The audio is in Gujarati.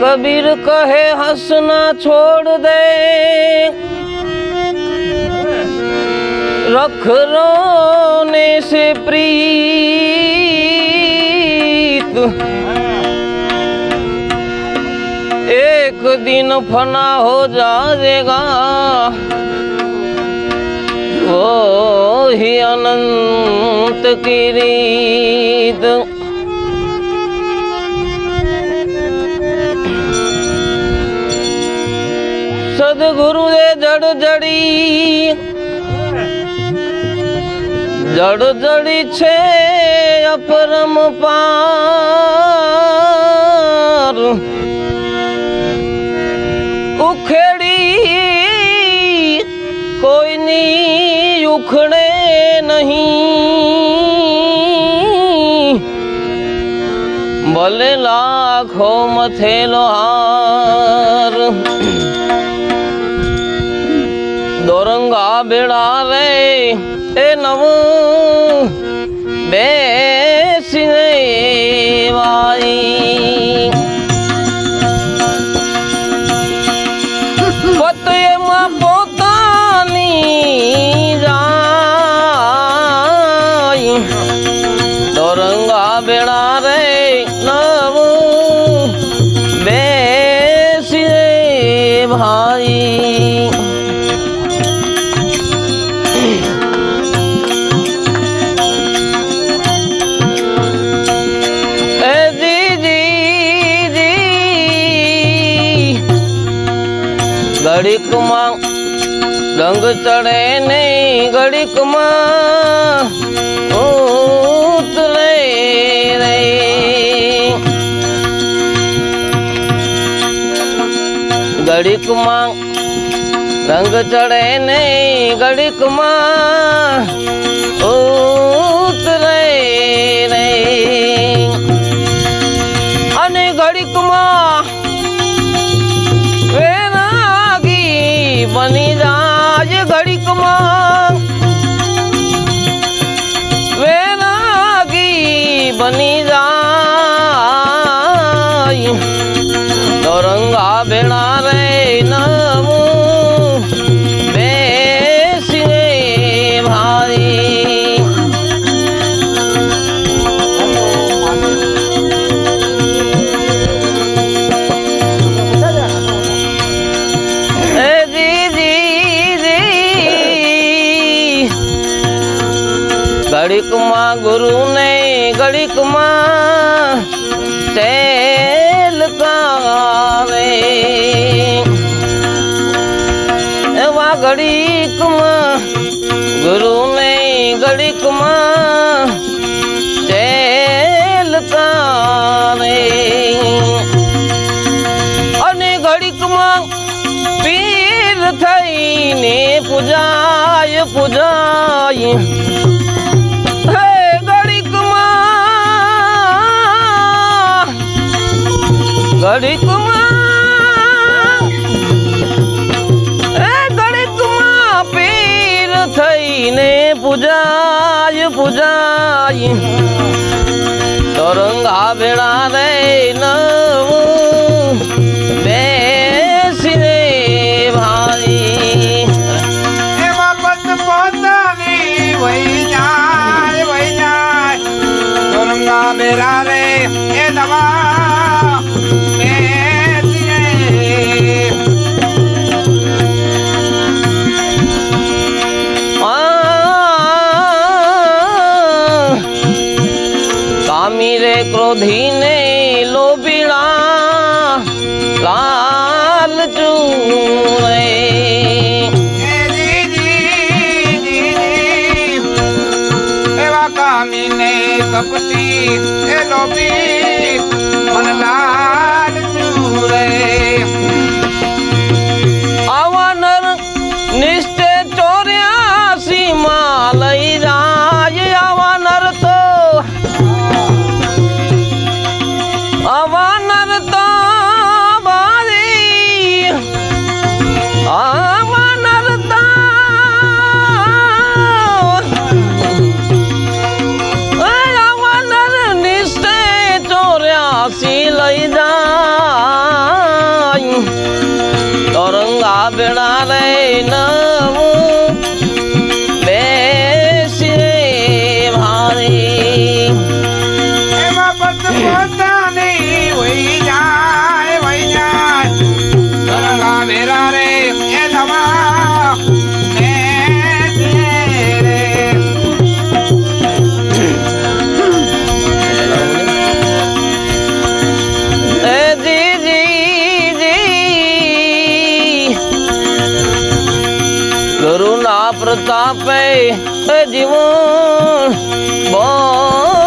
कबीर कहे, हंसना छोड़ दे। रख रोने से प्रीत। एक दिन फना हो जाएगा। वो ही अनंत की रीत। સદગુરુ એ જડ જડી. જડ જડી છે અપરમ પાર. ઉખેડી કોઈની ઉખડે નહીં. ભલે લાખો મથેલો હાર. દોરંગા બેડા રે એ નવું બેસીને ઘડીકમાં રંગ ચડે નહીં ઘડીકમાં ઉતરે રે ઘડીકમાં રંગ ચડે નહીં ઘડીકમાં ઉતરે ઘડીકમાં ઘડીકમાં ગુરુ ને ઘડીકમાં તેલ કાવે. એવા ઘડીકમાં ગુરુ ને ઘડીકમાં તેલ કાવે. અને ઘડીકમાં પીર થઈને પૂજાય પૂજાય. ઘડીકમાં હે પીર થઈને પૂજાય પૂજાય. તરંગા ભેળા રે ક્રોધીને લોભીણા લાલ જી. કામીને કપટી એ લોભી મન લાલ ચૂરે એ જીવન બોલિયા